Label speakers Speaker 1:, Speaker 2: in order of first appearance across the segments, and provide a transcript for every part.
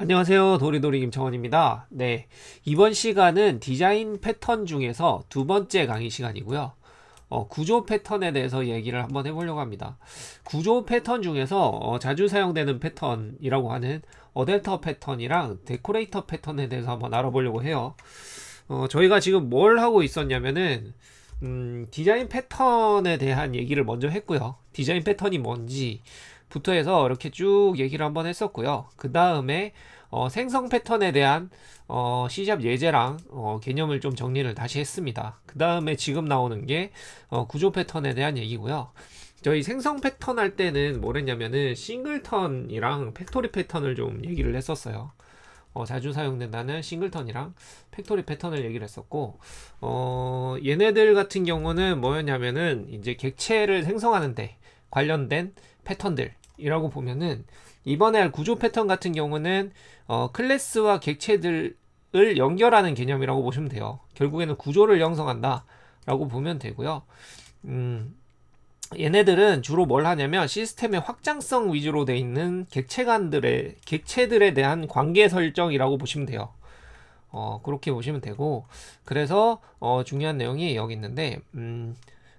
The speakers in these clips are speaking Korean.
Speaker 1: 안녕하세요. 도리도리 김청원입니다. 네. 이번 시간은 디자인 패턴 중에서 두 번째 강의 시간이고요. 어, 구조 패턴에 대해서 얘기를 한번 해보려고 합니다. 구조 패턴 중에서 어, 자주 사용되는 패턴이라고 하는 어댑터 패턴이랑 데코레이터 패턴에 대해서 한번 알아보려고 해요. 어, 저희가 지금 뭘 하고 있었냐면은 음, 디자인 패턴에 대한 얘기를 먼저 했고요. 디자인 패턴이 뭔지 부터 해서 이렇게 쭉 얘기를 한번 했었고요. 그 다음에 어, 생성 패턴에 대한 어, C샵 예제랑 어, 개념을 좀 정리를 다시 했습니다. 그 다음에 지금 나오는 게 어, 구조 패턴에 대한 얘기고요. 저희 생성 패턴 할 때는 뭐랬냐면은 싱글턴이랑 팩토리 패턴을 좀 얘기를 했었어요. 어, 자주 사용된다는 싱글턴이랑 팩토리 패턴을 얘기를 했었고, 어, 얘네들 같은 경우는 뭐였냐면은 이제 객체를 생성하는데 관련된 패턴들 이라고 보면은 이번에 할 구조 패턴 같은 경우는 어, 클래스와 객체들을 연결하는 개념이라고 보시면 돼요. 결국에는 구조를 형성한다 라고 보면 되고요. 음, 얘네들은 주로 뭘 하냐면 시스템의 확장성 위주로 돼 있는 객체간들의 객체들에 대한 관계 설정이라고 보시면 돼요. 어, 그렇게 보시면 되고 그래서 어, 중요한 내용이 여기 있는데 음,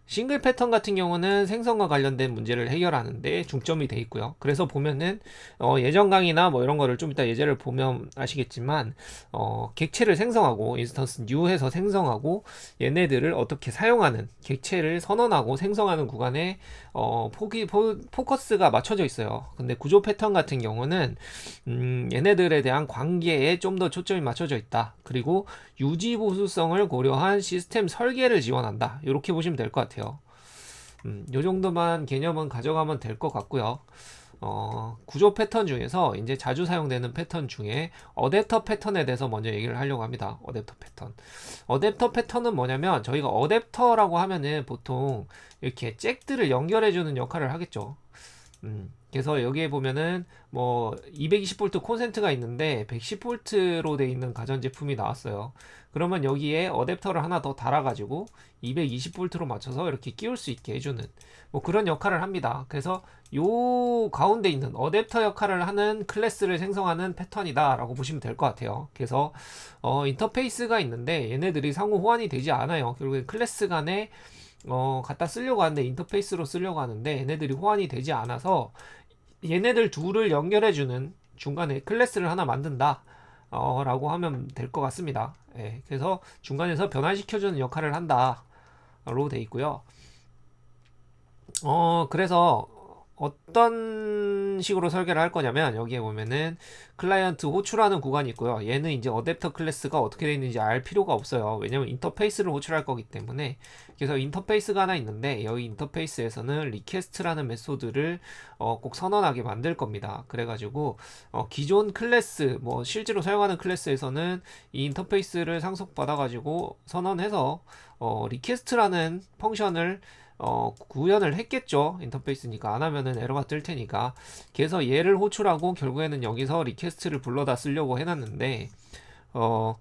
Speaker 1: 싱글 패턴 같은 경우는 생성과 관련된 문제를 해결하는데 중점이 돼 있고요. 그래서 보면은 어, 예전 강의나 뭐 이런 거를 좀 이따 예제를 보면 아시겠지만 어, 객체를 생성하고 인스턴스 뉴해서 생성하고 얘네들을 어떻게 사용하는 객체를 선언하고 생성하는 구간에 어, 포기 포, 포커스가 맞춰져 있어요. 근데 구조 패턴 같은 경우는 음, 얘네들에 대한 관계에 좀 더 초점이 맞춰져 있다. 그리고 유지 보수성을 고려한 시스템 설계를 지원한다. 이렇게 보시면 될 것 같아요. 음, 요 정도만 개념은 가져가면 될 것 같고요. 어, 구조 패턴 중에서 이제 자주 사용되는 패턴 중에 어댑터 패턴에 대해서 먼저 얘기를 하려고 합니다. 어댑터 패턴. 어댑터 패턴은 뭐냐면 저희가 어댑터라고 하면은 보통 이렇게 잭들을 연결해주는 역할을 하겠죠. 음, 그래서 여기에 보면은 뭐 220V 콘센트가 있는데 110V로 돼 있는 가전제품이 나왔어요. 그러면 여기에 어댑터를 하나 더 달아가지고 220V로 맞춰서 이렇게 끼울 수 있게 해주는 뭐 그런 역할을 합니다. 그래서 요 가운데 있는 어댑터 역할을 하는 클래스를 생성하는 패턴이다라고 보시면 될 것 같아요. 그래서 어, 인터페이스가 있는데 얘네들이 상호 호환이 되지 않아요. 결국엔 클래스 간에 어, 갖다 쓰려고 하는데 인터페이스로 쓰려고 하는데 얘네들이 호환이 되지 않아서 얘네들 둘을 연결해주는 중간에 클래스를 하나 만든다. 어, 라고 하면 될 것 같습니다. 예, 그래서 중간에서 변환시켜주는 역할을 한다. 로 돼 있고요. 어, 그래서 어떤 식으로 설계를 할 거냐면 여기에 보면은 클라이언트 호출하는 구간이 있고요. 얘는 이제 어댑터 클래스가 어떻게 되어 있는지 알 필요가 없어요. 왜냐면 인터페이스를 호출할 거기 때문에 그래서 인터페이스가 하나 있는데 여기 인터페이스에서는 리퀘스트라는 메소드를 어, 꼭 선언하게 만들 겁니다. 그래가지고 어, 기존 클래스 뭐 실제로 사용하는 클래스에서는 이 인터페이스를 상속받아가지고 선언해서 어, 리퀘스트라는 펑션을 어, 구현을 했겠죠. 인터페이스니까 안 하면은 에러가 뜰 테니까. 그래서 얘를 호출하고 결국에는 여기서 리퀘스트를 불러다 쓰려고 해놨는데 어,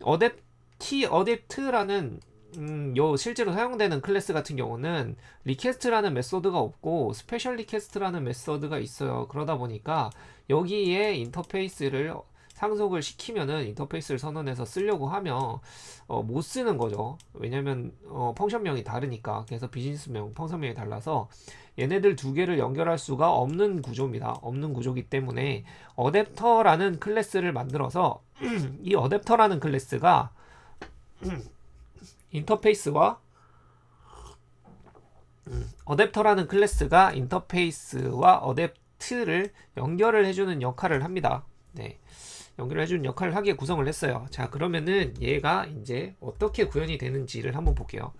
Speaker 1: 어댑티 어댑트라는 음, 요 실제로 사용되는 클래스 같은 경우는 리퀘스트라는 메소드가 없고 스페셜 리퀘스트라는 메소드가 있어요. 그러다 보니까 여기에 인터페이스를 상속을 시키면은 인터페이스를 선언해서 쓰려고 하면 어, 못 쓰는 거죠. 왜냐면 어, 펑션명이 다르니까. 그래서 비즈니스명, 펑션명이 달라서 얘네들 두 개를 연결할 수가 없는 구조입니다. 없는 구조기 때문에 어댑터라는 클래스를 만들어서 이 어댑터라는 클래스가 인터페이스와 음, 어댑터라는 클래스가 인터페이스와 어댑트를 연결을 해주는 역할을 합니다. 네. 연결해주는 역할을 하기에 구성을 했어요. 자, 그러면은 얘가 이제 어떻게 구현이 되는지를 한번 볼게요.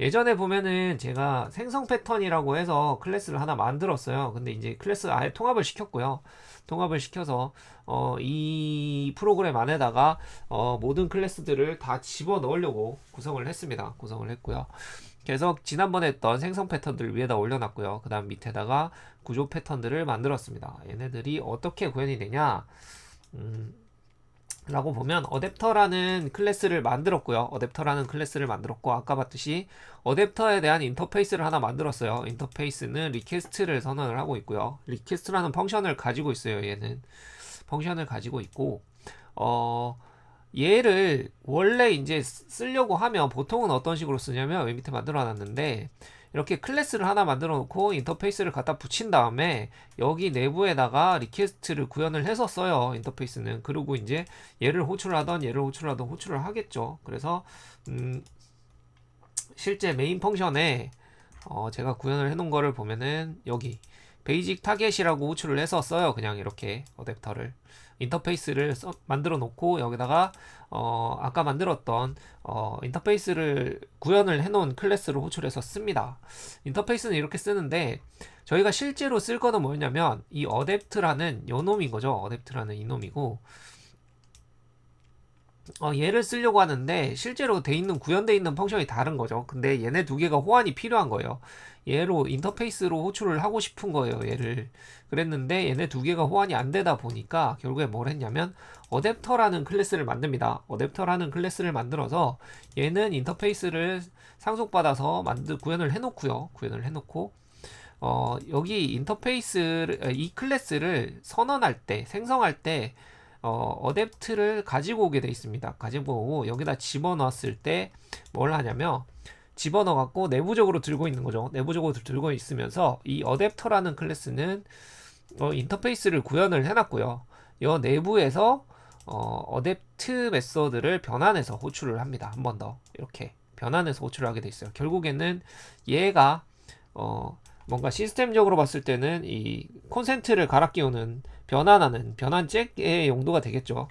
Speaker 1: 예전에 보면은 제가 생성 패턴이라고 해서 클래스를 하나 만들었어요. 근데 이제 클래스 아예 통합을 시켰고요. 통합을 시켜서 어, 이 프로그램 안에다가 어, 모든 클래스들을 다 집어 넣으려고 구성을 했습니다. 구성을 했고요. 그래서 지난번에 했던 생성 패턴들 위에다 올려놨고요. 그 다음 밑에다가 구조 패턴들을 만들었습니다. 얘네들이 어떻게 구현이 되냐? 음, 라고 보면 어댑터라는 클래스를 만들었고요. 어댑터라는 클래스를 만들었고 아까 봤듯이 어댑터에 대한 인터페이스를 하나 만들었어요. 인터페이스는 리퀘스트를 선언을 하고 있고요. 리퀘스트라는 펑션을 가지고 있어요. 얘는 펑션을 가지고 있고 어 얘를 원래 이제 쓰- 쓰려고 하면 보통은 어떤 식으로 쓰냐면 맨 밑에 만들어 놨는데 이렇게 클래스를 하나 만들어 놓고 인터페이스를 갖다 붙인 다음에 여기 내부에다가 리퀘스트를 구현을 써요 인터페이스는. 그리고 이제 얘를 호출하던 얘를 호출하던 호출을 하겠죠. 그래서 음 실제 메인 펑션에 어 제가 구현을 해 놓은 거를 보면은 여기 베이직 타겟이라고 호출을 써요 그냥 이렇게 어댑터를 인터페이스를 써- 만들어 놓고 여기다가 어 아까 만들었던 어 인터페이스를 구현을 해 놓은 클래스를 호출해서 씁니다. 인터페이스는 이렇게 쓰는데 저희가 실제로 쓸 거는 뭐냐면 이 어댑트라는 요 놈인 거죠. 어댑트라는 이 놈이고 어, 얘를 쓰려고 하는데 실제로 돼 있는 구현돼 있는 펑션이 다른 거죠. 근데 얘네 두 개가 호환이 필요한 거예요. 얘로 인터페이스로 호출을 하고 싶은 거예요. 얘를 그랬는데 얘네 두 개가 호환이 안 되다 보니까 결국에 뭘 했냐면 어댑터라는 클래스를 만듭니다. 어댑터라는 클래스를 만들어서 얘는 인터페이스를 상속받아서 만들 구현을 해놓고요. 구현을 해놓고 어, 여기 인터페이스를 이 클래스를 선언할 때 생성할 때 어, 어댑트를 가지고 오게 돼 있습니다. 가지고 오고 여기다 집어넣었을 때 뭘 하냐면 집어넣어 갖고 내부적으로 들고 있는 거죠. 내부적으로 들고 있으면서 이 어댑터라는 클래스는 어, 인터페이스를 구현을 해놨고요. 이 내부에서 어, 어댑트 메서드를 변환해서 호출을 합니다. 한 번 더 이렇게 변환해서 호출을 하게 돼 있어요. 결국에는 얘가 어, 뭔가 시스템적으로 봤을 때는 이 콘센트를 갈아 끼우는 변환하는 변환잭의 용도가 되겠죠.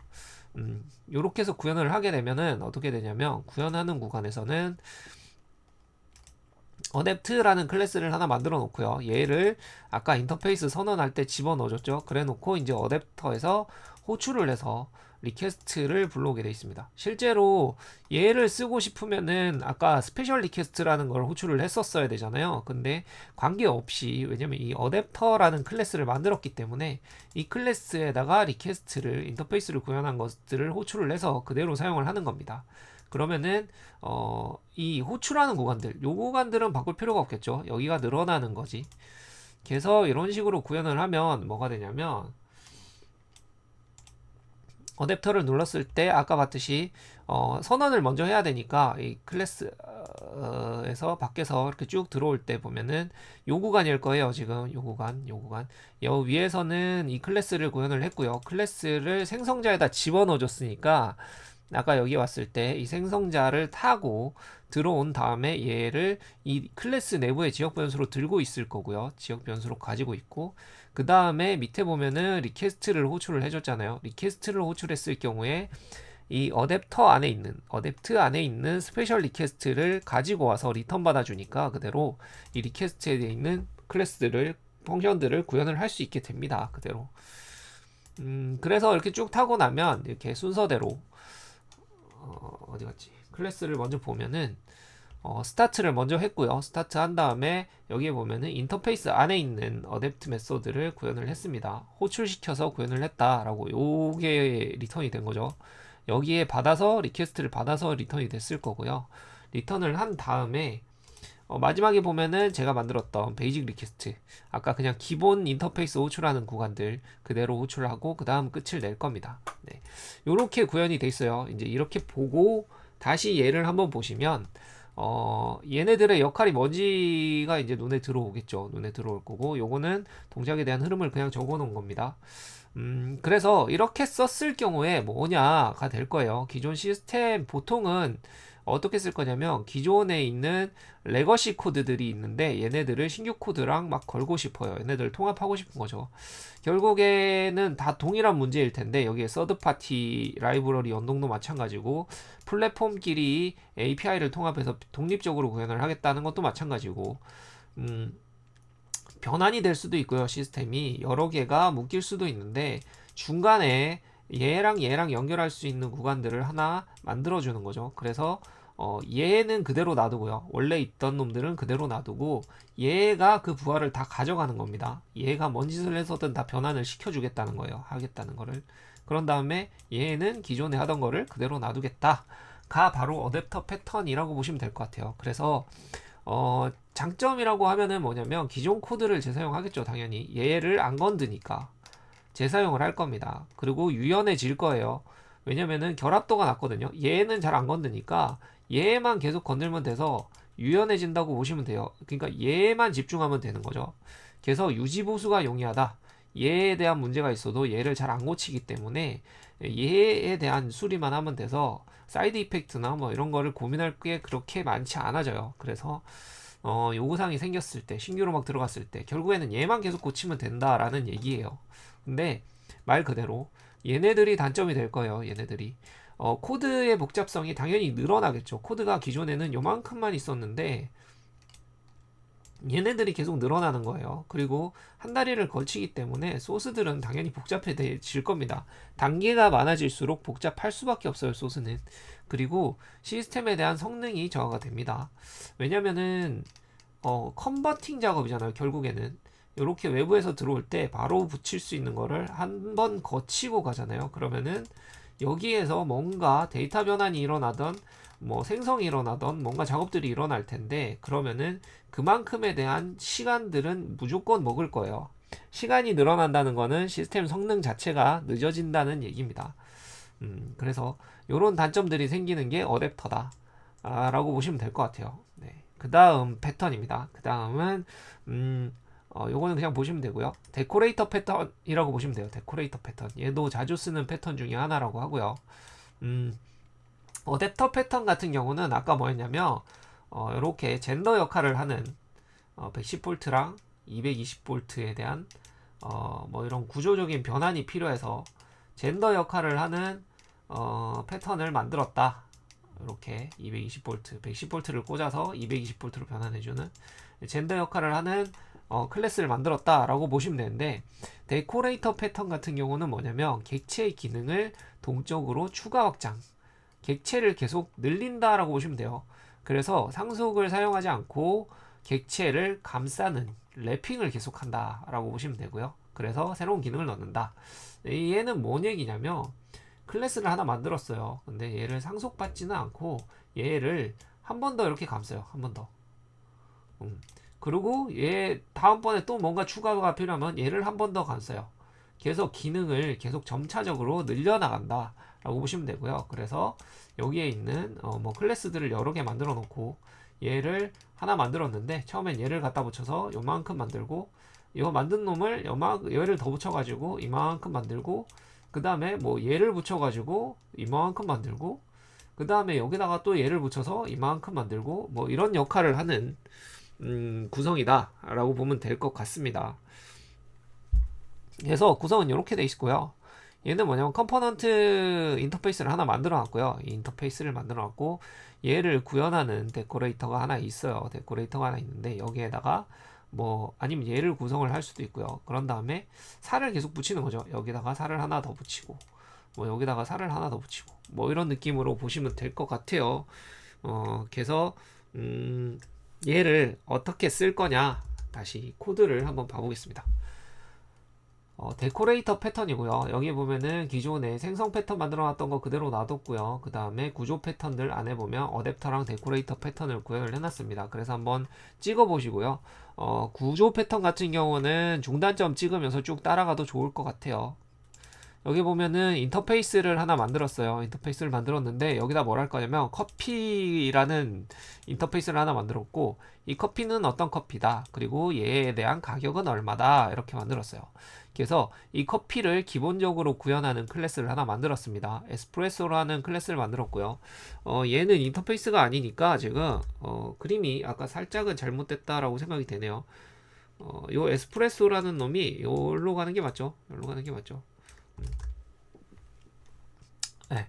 Speaker 1: 음, 요렇게 해서 구현을 하게 되면은 어떻게 되냐면 구현하는 구간에서는 어댑트라는 클래스를 하나 만들어 놓고요. 얘를 아까 인터페이스 선언할 때 집어넣어줬죠. 그래 놓고 이제 어댑터에서 호출을 해서 리퀘스트를 불러오게 되어 있습니다. 실제로 얘를 쓰고 싶으면은 아까 스페셜 리퀘스트라는 걸 호출을 했었어야 되잖아요. 근데 관계없이 왜냐면 이 어댑터라는 클래스를 만들었기 때문에 이 클래스에다가 리퀘스트를 인터페이스를 구현한 것들을 호출을 해서 그대로 사용을 하는 겁니다. 그러면은 어, 이 호출하는 구간들, 요 구간들은 바꿀 필요가 없겠죠. 여기가 늘어나는 거지. 그래서 이런 식으로 구현을 하면 뭐가 되냐면 어댑터를 눌렀을 때 아까 봤듯이 어, 선언을 먼저 해야 되니까 이 클래스에서 밖에서 이렇게 쭉 들어올 때 보면은 요 구간일 거예요 지금. 요 구간 요 구간. 여 위에서는 이 클래스를 구현을 했고요. 클래스를 생성자에다 집어넣어 줬으니까 아까 여기 왔을 때 이 생성자를 타고 들어온 다음에 얘를 이 클래스 내부의 지역 변수로 들고 있을 거고요. 지역 변수로 가지고 있고 그 다음에 밑에 보면은 리퀘스트를 호출을 해줬잖아요. 리퀘스트를 호출했을 경우에 이 어댑터 안에 있는 어댑트 안에 있는 스페셜 리퀘스트를 가지고 와서 리턴 받아주니까 그대로 이 리퀘스트에 있는 클래스들을 펑션들을 구현을 할 수 있게 됩니다. 그대로. 음, 그래서 이렇게 쭉 타고 나면 이렇게 순서대로 어, 어디 갔지? 클래스를 먼저 보면은 어, 스타트를 먼저 했고요. 스타트 한 다음에 여기에 보면은 인터페이스 안에 있는 어댑트 메소드를 구현을 했습니다. 호출시켜서 구현을 했다라고 요게 리턴이 된 거죠. 여기에 받아서 리퀘스트를 받아서 리턴이 됐을 거고요. 리턴을 한 다음에 어, 마지막에 보면은 제가 만들었던 베이직 리퀘스트 아까 그냥 기본 인터페이스 호출하는 구간들 그대로 호출하고 그 다음 끝을 낼 겁니다. 네. 요렇게 구현이 돼 있어요. 이제 이렇게 보고 다시 얘를 한번 보시면 어, 얘네들의 역할이 뭔지가 이제 눈에 들어오겠죠. 눈에 들어올 거고, 요거는 동작에 대한 흐름을 그냥 적어 놓은 겁니다. 음, 그래서 이렇게 썼을 경우에 뭐냐가 될 거예요. 기존 시스템 보통은 어떻게 쓸 거냐면 기존에 있는 레거시 코드들이 있는데 얘네들을 신규 코드랑 막 걸고 싶어요. 얘네들을 통합하고 싶은 거죠. 결국에는 다 동일한 문제일 텐데 여기에 서드 파티 라이브러리 연동도 마찬가지고 플랫폼끼리 API를 통합해서 독립적으로 구현을 하겠다는 것도 마찬가지고 음, 변환이 될 수도 있고요. 시스템이 여러 개가 묶일 수도 있는데 중간에 얘랑 얘랑 연결할 수 있는 구간들을 하나 만들어 주는 거죠. 그래서 어, 얘는 그대로 놔두고요. 원래 있던 놈들은 그대로 놔두고 얘가 그 부하를 다 가져가는 겁니다. 얘가 뭔 짓을 해서든 다 변환을 시켜주겠다는 거예요. 하겠다는 거를. 그런 다음에 얘는 기존에 하던 거를 그대로 놔두겠다. 가 바로 어댑터 패턴이라고 보시면 될 것 같아요. 그래서 어, 장점이라고 하면은 뭐냐면 기존 코드를 재사용하겠죠. 당연히 얘를 안 건드니까 재사용을 할 겁니다. 그리고 유연해질 거예요. 왜냐면은 결합도가 낮거든요. 얘는 잘 안 건드니까 얘만 계속 건들면 돼서 유연해진다고 보시면 돼요. 그러니까 얘만 집중하면 되는 거죠. 그래서 유지 보수가 용이하다. 얘에 대한 문제가 있어도 얘를 잘 안 고치기 때문에 얘에 대한 수리만 하면 돼서 사이드 이펙트나 뭐 이런 거를 고민할 게 그렇게 많지 않아져요. 그래서 어, 요구사항이 생겼을 때, 신규로 막 들어갔을 때, 결국에는 얘만 계속 고치면 된다라는 얘기예요. 근데 말 그대로 얘네들이 단점이 될 거예요. 얘네들이. 어, 코드의 복잡성이 당연히 늘어나겠죠. 코드가 기존에는 요만큼만 있었는데 얘네들이 계속 늘어나는 거예요. 그리고 한 다리를 걸치기 때문에 소스들은 당연히 복잡해질 겁니다. 단계가 많아질수록 복잡할 수밖에 없어요, 소스는. 그리고 시스템에 대한 성능이 저하가 됩니다. 왜냐면은 어, 컨버팅 작업이잖아요, 결국에는. 이렇게 외부에서 들어올 때 바로 붙일 수 있는 거를 한 번 거치고 가잖아요. 그러면은 여기에서 뭔가 데이터 변환이 일어나던 뭐 생성이 일어나던 뭔가 작업들이 일어날 텐데 그러면은 그만큼에 대한 시간들은 무조건 먹을 거예요. 시간이 늘어난다는 거는 시스템 성능 자체가 늦어진다는 얘기입니다. 음, 그래서 이런 단점들이 생기는 게 어댑터다. 아, 라고 보시면 될 것 같아요. 네. 그 다음 패턴입니다. 그 다음은, 음, 어, 요거는 그냥 보시면 되고요. 데코레이터 패턴이라고 보시면 돼요. 데코레이터 패턴. 얘도 자주 쓰는 패턴 중에 하나라고 하고요. 음, 어댑터 패턴 같은 경우는 아까 뭐였냐면, 어, 이렇게 젠더 역할을 하는 어, 110V랑 220V에 대한 어, 뭐 이런 구조적인 변환이 필요해서 젠더 역할을 하는 어, 패턴을 만들었다. 이렇게 220V, 110V를 꽂아서 220V로 변환해주는 젠더 역할을 하는 어, 클래스를 만들었다라고 보시면 되는데 데코레이터 패턴 같은 경우는 뭐냐면 객체의 기능을 동적으로 추가 확장, 객체를 계속 늘린다라고 보시면 돼요. 그래서 상속을 사용하지 않고 객체를 감싸는 랩핑을 계속한다라고 보시면 되고요. 그래서 새로운 기능을 넣는다. 얘는 뭔 얘기냐면 클래스를 하나 만들었어요. 근데 얘를 상속받지는 않고 얘를 한 번 더 이렇게 감싸요. 한 번 더. 음. 그리고 얘 다음번에 또 뭔가 추가가 필요하면 얘를 한 번 더 감싸요. 그래서 기능을 계속 점차적으로 늘려나간다. 라고 보시면 되고요. 그래서 여기에 있는 어, 뭐 클래스들을 여러 개 만들어 놓고 얘를 하나 만들었는데 처음엔 얘를 갖다 붙여서 요만큼 만들고 이거 만든 놈을 요마, 얘를 더 붙여 가지고 이만큼 만들고 그 다음에 뭐 얘를 붙여 가지고 이만큼 만들고 그 다음에 여기다가 또 얘를 붙여서 이만큼 만들고 뭐 이런 역할을 하는 음, 구성이다 라고 보면 될 것 같습니다 그래서 구성은 이렇게 돼 있고요 얘는 뭐냐면 컴포넌트 인터페이스를 하나 만들어 놨고요. 이 인터페이스를 만들어 놨고 얘를 구현하는 데코레이터가 하나 있어요. 데코레이터가 하나 있는데 여기에다가 뭐 아니면 얘를 구성을 할 수도 있고요. 그런 다음에 살을 계속 붙이는 거죠. 여기다가 살을 하나 더 붙이고 뭐 여기다가 살을 하나 더 붙이고 뭐 이런 느낌으로 보시면 될 것 같아요. 어 그래서 음 얘를 어떻게 쓸 거냐 다시 코드를 한번 봐보겠습니다. 어, 데코레이터 패턴이고요. 여기 보면은 기존에 생성 패턴 만들어 놨던 거 그대로 놔뒀고요. 그 다음에 구조 패턴들 안에 보면 어댑터랑 데코레이터 패턴을 구현을 해놨습니다. 그래서 한번 찍어 보시고요. 어, 구조 패턴 같은 경우는 중단점 찍으면서 쭉 따라가도 좋을 것 같아요. 여기 보면은 인터페이스를 하나 만들었어요. 인터페이스를 만들었는데 여기다 뭘 할 거냐면 커피라는 인터페이스를 하나 만들었고 이 커피는 어떤 커피다. 그리고 얘에 대한 가격은 얼마다. 이렇게 만들었어요. 그래서 이 커피를 기본적으로 구현하는 클래스를 하나 만들었습니다. 에스프레소라는 클래스를 만들었고요. 어, 얘는 인터페이스가 아니니까 지금 어, 그림이 아까 살짝은 잘못됐다라고 생각이 되네요. 어, 요 에스프레소라는 놈이 요로 가는 게 맞죠? 요로 가는 게 맞죠? 음. 네.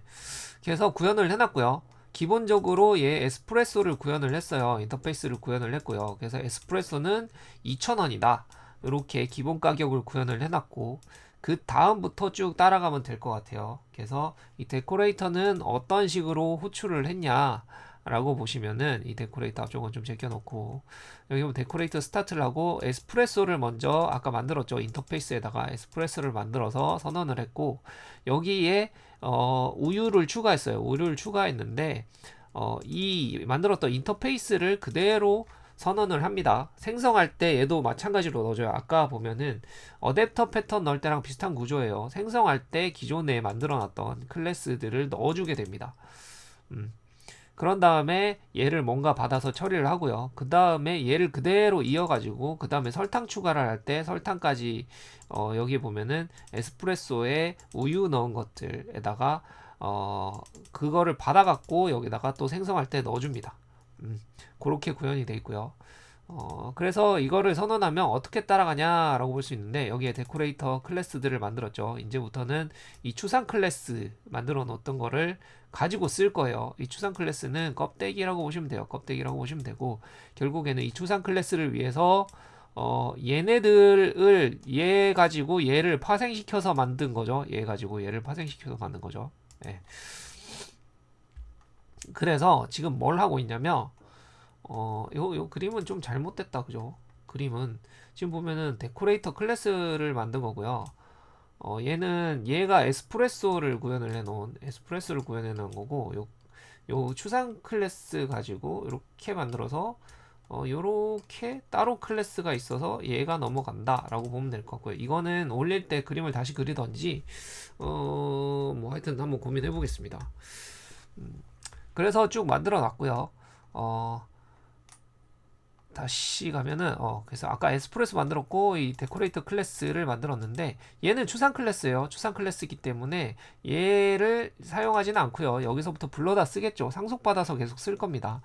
Speaker 1: 그래서 구현을 해놨고요. 기본적으로 얘 에스프레소를 구현을 했어요. 인터페이스를 구현을 했고요. 그래서 에스프레소는 2,000원이다. 이렇게 기본 가격을 구현을 해놨고 그 다음부터 쭉 따라가면 될 것 같아요. 그래서 이 데코레이터는 어떤 식으로 호출을 했냐 라고 보시면은 이 데코레이터 앞쪽은 좀 제껴놓고 여기 보면 데코레이터 스타트를 하고 에스프레소를 먼저 아까 만들었죠 인터페이스에다가 에스프레소를 만들어서 선언을 했고 여기에 어, 우유를 추가했어요 우유를 추가했는데 어, 이 만들었던 인터페이스를 그대로 선언을 합니다. 생성할 때 얘도 마찬가지로 넣어줘요. 아까 보면은 어댑터 패턴 넣을 때랑 비슷한 구조예요. 생성할 때 기존에 만들어놨던 클래스들을 넣어주게 됩니다. 음. 그런 다음에 얘를 뭔가 받아서 처리를 하고요. 그 다음에 얘를 그대로 이어가지고 그 다음에 설탕 추가를 할 때 설탕까지 어, 여기 보면은 에스프레소에 우유 넣은 것들에다가 어, 그거를 받아갖고 여기다가 또 생성할 때 넣어줍니다. 음, 그렇게 구현이 돼 있고요. 어, 그래서 이거를 선언하면 어떻게 따라가냐라고 볼 수 있는데 여기에 데코레이터 클래스들을 만들었죠. 이제부터는 이 추상 클래스 만들어 놓았던 거를 가지고 쓸 거예요. 이 추상 클래스는 껍데기라고 보시면 돼요. 껍데기라고 보시면 되고 결국에는 이 추상 클래스를 위해서 어, 얘네들을 얘 가지고 얘를 파생시켜서 만든 거죠. 얘 가지고 얘를 파생시켜서 만든 거죠. 예. 그래서 지금 뭘 하고 있냐면 어, 요, 요 그림은 좀 잘못됐다. 그죠? 그림은 지금 보면은 데코레이터 클래스를 만든 거고요. 어, 얘는 얘가 에스프레소를 구현을 해 놓은 에스프레소를 구현해 놓은 거고 요, 요 추상 클래스 가지고 이렇게 만들어서 어, 요렇게 따로 클래스가 있어서 얘가 넘어간다 라고 보면 될 것 같고요. 이거는 올릴 때 그림을 다시 그리던지 어, 뭐 하여튼 한번 고민해 보겠습니다. 음, 그래서 쭉 만들어 놨고요. 어, 다시 가면은 어 그래서 아까 에스프레소 만들었고 이 데코레이터 클래스를 만들었는데 얘는 추상 클래스예요. 추상 클래스이기 때문에 얘를 사용하지는 않고요. 여기서부터 불러다 쓰겠죠. 상속받아서 계속 쓸 겁니다.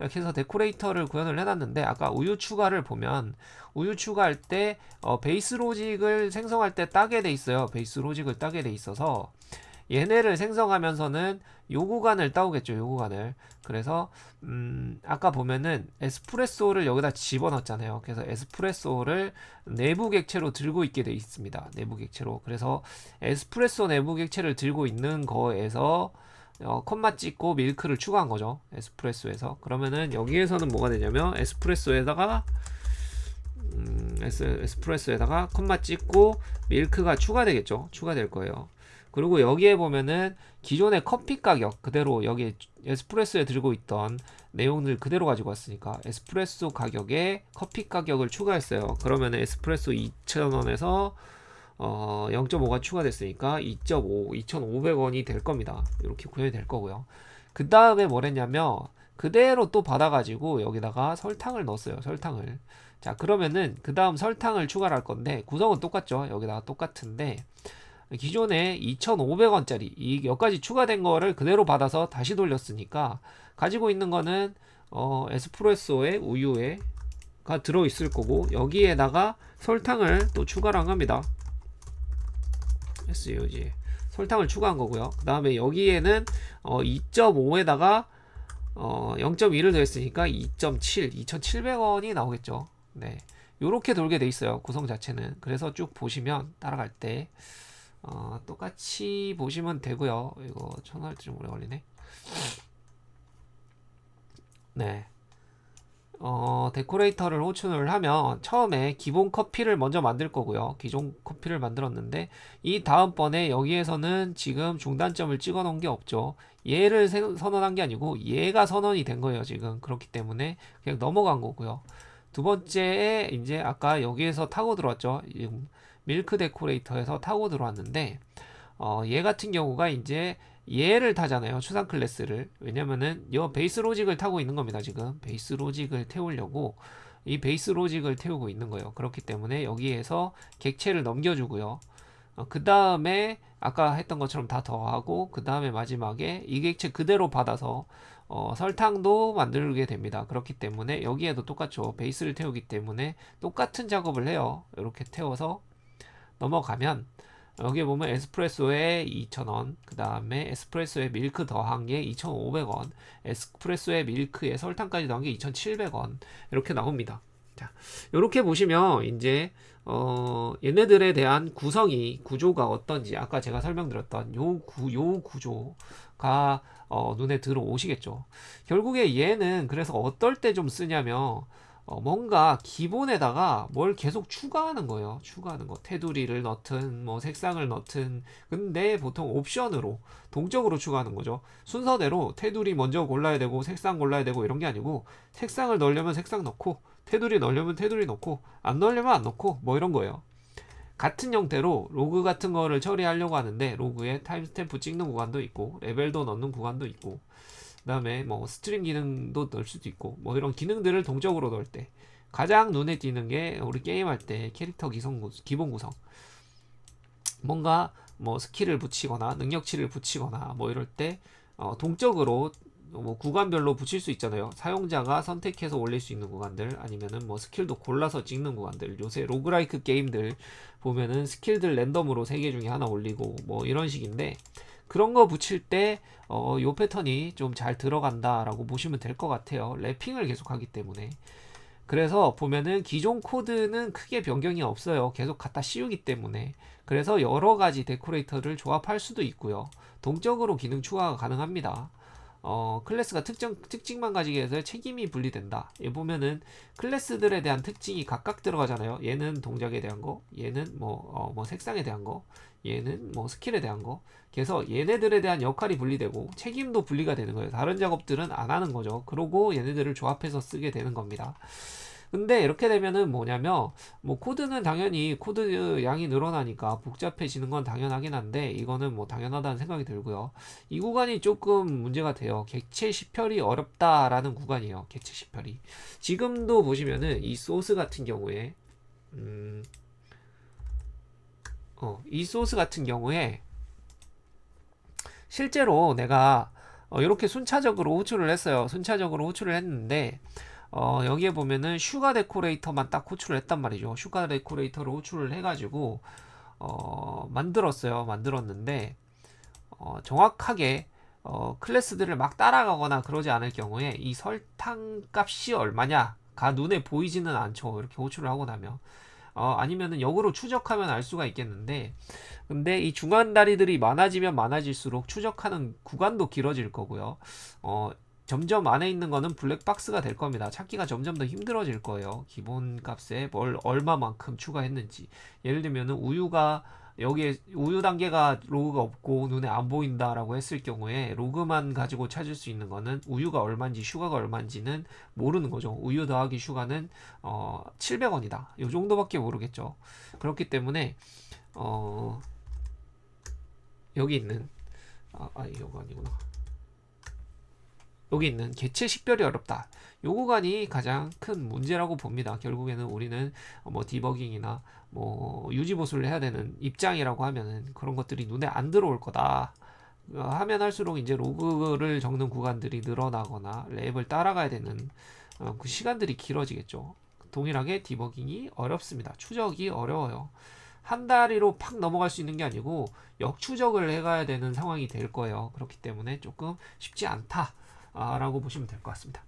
Speaker 1: 이렇게 해서 데코레이터를 구현을 해놨는데 아까 우유 추가를 보면 우유 추가할 때 어, 베이스 로직을 생성할 때 따게 돼 있어요. 베이스 로직을 따게 돼 있어서 얘네를 생성하면서는 요 구간을 따오겠죠. 요 구간을. 그래서 음 아까 보면은 에스프레소를 여기다 집어넣었잖아요. 그래서 에스프레소를 내부 객체로 들고 있게 돼 있습니다. 내부 객체로. 그래서 에스프레소 내부 객체를 들고 있는 거에서 어, 컷맛 찍고 밀크를 추가한 거죠. 에스프레소에서. 그러면은 여기에서는 뭐가 되냐면 에스프레소에다가 음, 에스, 에스프레소에다가 컷맛 찍고 밀크가 추가되겠죠. 추가될 거예요. 그리고 여기에 보면은 기존의 커피 가격 그대로 여기 에스프레소에 들고 있던 내용들 그대로 가지고 왔으니까 에스프레소 가격에 커피 가격을 추가했어요. 그러면 에스프레소 2,000원에서 어 0.5가 추가됐으니까 2.5, 2,500원이 될 겁니다. 이렇게 구현이 될 거고요. 그 다음에 뭘 했냐면 그대로 또 받아가지고 여기다가 설탕을 넣었어요. 설탕을. 자 그러면은 그 다음 설탕을 추가를 할 건데 구성은 똑같죠. 여기다가 똑같은데 기존에 2,500원짜리 이 여기까지 추가된 거를 그대로 받아서 다시 돌렸으니까 가지고 있는 거는 어, 에스프레소에 우유에 가 들어 있을 거고 여기에다가 설탕을 또 추가를 합니다. SUG 설탕을 추가한 거고요. 그 다음에 여기에는 어, 2.5에다가 어, 0.1을 더했으니까 2.7, 2,700원이 나오겠죠. 네. 요렇게 돌게 돼 있어요. 구성 자체는. 그래서 쭉 보시면 따라갈 때 어, 똑같이 보시면 되고요. 이거 전화할 때좀 오래 걸리네. 네. 어, 데코레이터를 호출을 하면 처음에 기본 커피를 먼저 만들 거고요. 기존 커피를 만들었는데 이 다음번에 여기에서는 지금 중단점을 찍어 놓은 게 없죠. 얘를 선언한 게 아니고 얘가 선언이 된 거예요. 지금 그렇기 때문에 그냥 넘어간 거고요. 두 번째에 이제 아까 여기에서 타고 들어왔죠. 밀크 데코레이터에서 타고 들어왔는데 어, 얘 같은 경우가 이제 얘를 타잖아요. 추상 클래스를. 왜냐면은 이 베이스 로직을 타고 있는 겁니다. 지금 베이스 로직을 태우려고 이 베이스 로직을 태우고 있는 거예요. 그렇기 때문에 여기에서 객체를 넘겨주고요. 어, 그 다음에 아까 했던 것처럼 다 더하고 그 다음에 마지막에 이 객체 그대로 받아서 어, 설탕도 만들게 됩니다. 그렇기 때문에 여기에도 똑같죠. 베이스를 태우기 때문에 똑같은 작업을 해요. 이렇게 태워서 넘어가면 여기 보면 에스프레소에 2,000원, 그 다음에 에스프레소에 밀크 더한 게 2,500원, 에스프레소에 밀크에 설탕까지 더한 게 2,700원 이렇게 나옵니다. 자, 이렇게 보시면 이제 어, 얘네들에 대한 구성이 구조가 어떤지 아까 제가 설명드렸던 요, 구, 요 구조가 어, 눈에 들어오시겠죠. 결국에 얘는 그래서 어떨 때 좀 쓰냐면 어, 뭔가 기본에다가 뭘 계속 추가하는 거예요. 추가하는 거. 테두리를 넣든 뭐 색상을 넣든 근데 보통 옵션으로 동적으로 추가하는 거죠. 순서대로 테두리 먼저 골라야 되고 색상 골라야 되고 이런 게 아니고 색상을 넣으려면 색상 넣고 테두리 넣으려면 테두리 넣고 안 넣으려면 안 넣고 뭐 이런 거예요. 같은 형태로 로그 같은 거를 처리하려고 하는데 로그에 타임스탬프 찍는 구간도 있고 레벨도 넣는 구간도 있고 그다음에 뭐 스트링 기능도 넣을 수도 있고 뭐 이런 기능들을 동적으로 넣을 때 가장 눈에 띄는 게 우리 게임할 때 캐릭터 기성 구- 기본 구성 뭔가 뭐 스킬을 붙이거나 능력치를 붙이거나 뭐 이럴 때 어, 동적으로 뭐 구간별로 붙일 수 있잖아요. 사용자가 선택해서 올릴 수 있는 구간들 아니면은 뭐 스킬도 골라서 찍는 구간들 요새 로그라이크 게임들 보면은 스킬들 랜덤으로 세 개 중에 하나 올리고 뭐 이런 식인데 그런 거 붙일 때 어, 요 패턴이 좀 잘 들어간다라고 보시면 될 것 같아요. 래핑을 계속 하기 때문에. 그래서 보면은 기존 코드는 크게 변경이 없어요. 계속 갖다 씌우기 때문에. 그래서 여러 가지 데코레이터를 조합할 수도 있고요. 동적으로 기능 추가가 가능합니다. 어, 클래스가 특정 특징만 가지게 해서 책임이 분리된다. 이 보면은 클래스들에 대한 특징이 각각 들어가잖아요. 얘는 동작에 대한 거, 얘는 뭐, 어, 뭐 색상에 대한 거, 얘는 뭐 스킬에 대한 거. 그래서 얘네들에 대한 역할이 분리되고 책임도 분리가 되는 거예요. 다른 작업들은 안 하는 거죠. 그러고 얘네들을 조합해서 쓰게 되는 겁니다. 근데 이렇게 되면은 뭐냐면 뭐 코드는 당연히 코드 양이 늘어나니까 복잡해지는 건 당연하긴 한데 이거는 뭐 당연하다는 생각이 들고요. 이 구간이 조금 문제가 돼요. 객체 시편이 어렵다라는 구간이에요. 객체 시편이. 지금도 보시면은 이 소스 같은 경우에 음, 어, 이 소스 같은 경우에 실제로 내가 어, 이렇게 순차적으로 호출을 했어요. 순차적으로 호출을 했는데 어, 여기에 보면은 슈가 데코레이터만 딱 호출을 했단 말이죠. 슈가 데코레이터를 호출을 해가지고 어, 만들었어요. 만들었는데 어, 정확하게 어, 클래스들을 막 따라가거나 그러지 않을 경우에 이 설탕 값이 얼마냐가 눈에 보이지는 않죠. 이렇게 호출을 하고 나면. 어, 아니면은 역으로 추적하면 알 수가 있겠는데, 근데 이 중간 다리들이 많아지면 많아질수록 추적하는 구간도 길어질 거고요. 어, 점점 안에 있는 거는 블랙박스가 될 겁니다. 찾기가 점점 더 힘들어질 거예요. 기본 값에 뭘 얼마만큼 추가했는지. 예를 들면은 우유가 여기에 우유 단계가 로그가 없고 눈에 안 보인다라고 했을 경우에 로그만 가지고 찾을 수 있는 거는 우유가 얼마인지 슈가가 얼마인지는 모르는 거죠. 우유 더하기 슈가는 어 700원이다. 요 정도밖에 모르겠죠. 그렇기 때문에 어 여기 있는 아, 아 이거 아니구나. 여기 있는 개체 식별이 어렵다. 요 구간이 가장 큰 문제라고 봅니다. 결국에는 우리는 뭐 디버깅이나 뭐 유지 보수를 해야 되는 입장이라고 하면은 그런 것들이 눈에 안 들어올 거다. 어, 하면 할수록 이제 로그를 적는 구간들이 늘어나거나 랩을 따라가야 되는 어, 그 시간들이 길어지겠죠. 동일하게 디버깅이 어렵습니다. 추적이 어려워요. 한 다리로 팍 넘어갈 수 있는 게 아니고 역추적을 해가야 되는 상황이 될 거예요. 그렇기 때문에 조금 쉽지 않다 라고 보시면 될 것 같습니다.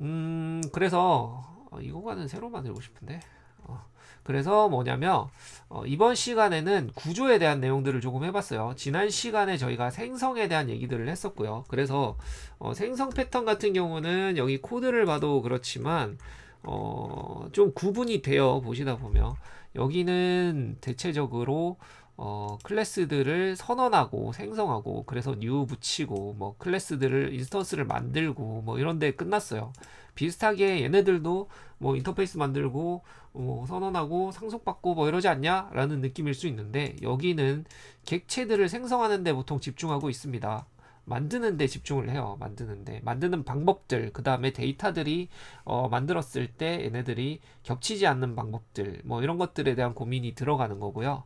Speaker 1: 음, 그래서 어, 이 구간은 새로 만들고 싶은데. 어, 그래서 뭐냐면 어, 이번 시간에는 구조에 대한 내용들을 조금 해봤어요. 지난 시간에 저희가 생성에 대한 얘기들을 했었고요. 그래서 어, 생성 패턴 같은 경우는 여기 코드를 봐도 그렇지만 어, 좀 구분이 되어 보시다 보면 여기는 대체적으로 어, 클래스들을 선언하고 생성하고 그래서 new 붙이고 뭐 클래스들을 인스턴스를 만들고 뭐 이런 데 끝났어요. 비슷하게 얘네들도 뭐 인터페이스 만들고 뭐 선언하고 상속받고 뭐 이러지 않냐? 라는 느낌일 수 있는데 여기는 객체들을 생성하는 데 보통 집중하고 있습니다. 만드는 데 집중을 해요. 만드는 데. 만드는 방법들, 그 다음에 데이터들이 어, 만들었을 때 얘네들이 겹치지 않는 방법들, 뭐 이런 것들에 대한 고민이 들어가는 거고요.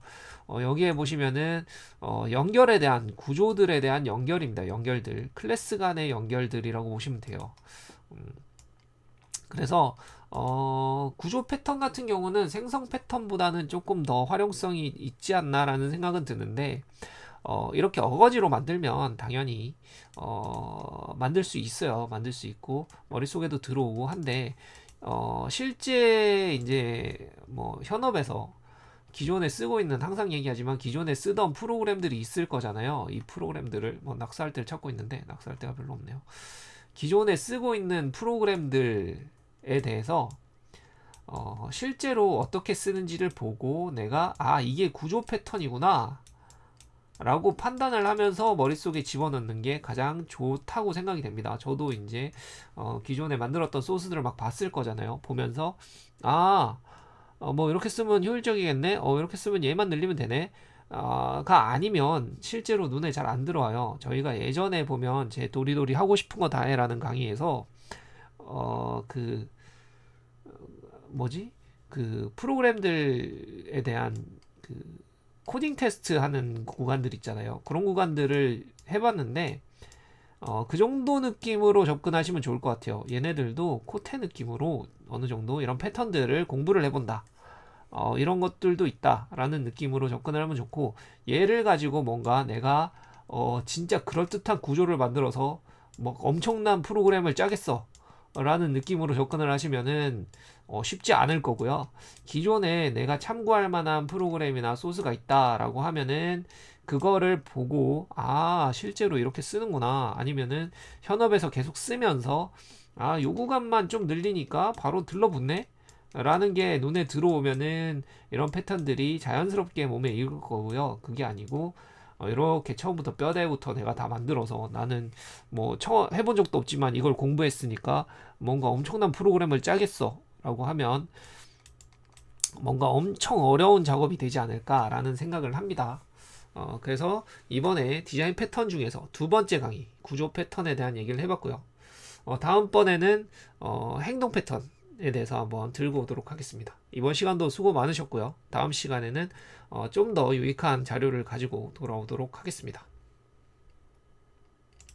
Speaker 1: 어, 여기에 보시면은 어, 연결에 대한 구조들에 대한 연결입니다. 연결들, 클래스 간의 연결들이라고 보시면 돼요. 음, 그래서 어, 구조 패턴 같은 경우는 생성 패턴보다는 조금 더 활용성이 있지 않나라는 생각은 드는데 어, 이렇게 어거지로 만들면 당연히 어, 만들 수 있어요. 만들 수 있고 머릿속에도 들어오고 한데 어, 실제 이제 뭐 현업에서 기존에 쓰고 있는 항상 얘기하지만 기존에 쓰던 프로그램들이 있을 거잖아요. 이 프로그램들을 뭐 낙서할 때를 찾고 있는데 낙서할 때가 별로 없네요. 기존에 쓰고 있는 프로그램들 대해서 어, 실제로 어떻게 쓰는지를 보고 내가 아 이게 구조 패턴이구나 라고 판단을 하면서 머릿속에 집어넣는 게 가장 좋다고 생각이 됩니다. 저도 이제 어, 기존에 만들었던 소스들을 막 봤을 거잖아요. 보면서 아, 어, 뭐 이렇게 쓰면 효율적이겠네. 어, 이렇게 쓰면 얘만 늘리면 되네. 아, 가 아니면 실제로 눈에 잘 안 들어와요. 저희가 예전에 보면 제 도리도리 하고 싶은 거 다 해라는 강의에서 어, 그 뭐지? 그 프로그램들에 대한 그 코딩 테스트 하는 구간들 있잖아요. 그런 구간들을 해봤는데, 어, 그 정도 느낌으로 접근하시면 좋을 것 같아요. 얘네들도 코테 느낌으로 어느 정도 이런 패턴들을 공부를 해본다. 어, 이런 것들도 있다라는 느낌으로 접근을 하면 좋고, 얘를 가지고 뭔가 내가, 어, 진짜 그럴듯한 구조를 만들어서 뭐 엄청난 프로그램을 짜겠어. 라는 느낌으로 접근을 하시면은 어, 쉽지 않을 거고요. 기존에 내가 참고할 만한 프로그램이나 소스가 있다라고 하면은 그거를 보고 아 실제로 이렇게 쓰는구나 아니면은 현업에서 계속 쓰면서 아 요 구간만 좀 늘리니까 바로 들러붙네 라는 게 눈에 들어오면은 이런 패턴들이 자연스럽게 몸에 익을 거고요. 그게 아니고 어, 이렇게 처음부터 뼈대부터 내가 다 만들어서 나는 뭐 처음 해본 적도 없지만 이걸 공부했으니까 뭔가 엄청난 프로그램을 짜겠어 라고 하면 뭔가 엄청 어려운 작업이 되지 않을까라는 생각을 합니다. 어, 그래서 이번에 디자인 패턴 중에서 두 번째 강의 구조 패턴에 대한 얘기를 해봤고요. 어, 다음번에는 어, 행동 패턴에 대해서 한번 들고 오도록 하겠습니다. 이번 시간도 수고 많으셨고요. 다음 시간에는 어, 좀 더 유익한 자료를 가지고 돌아오도록 하겠습니다.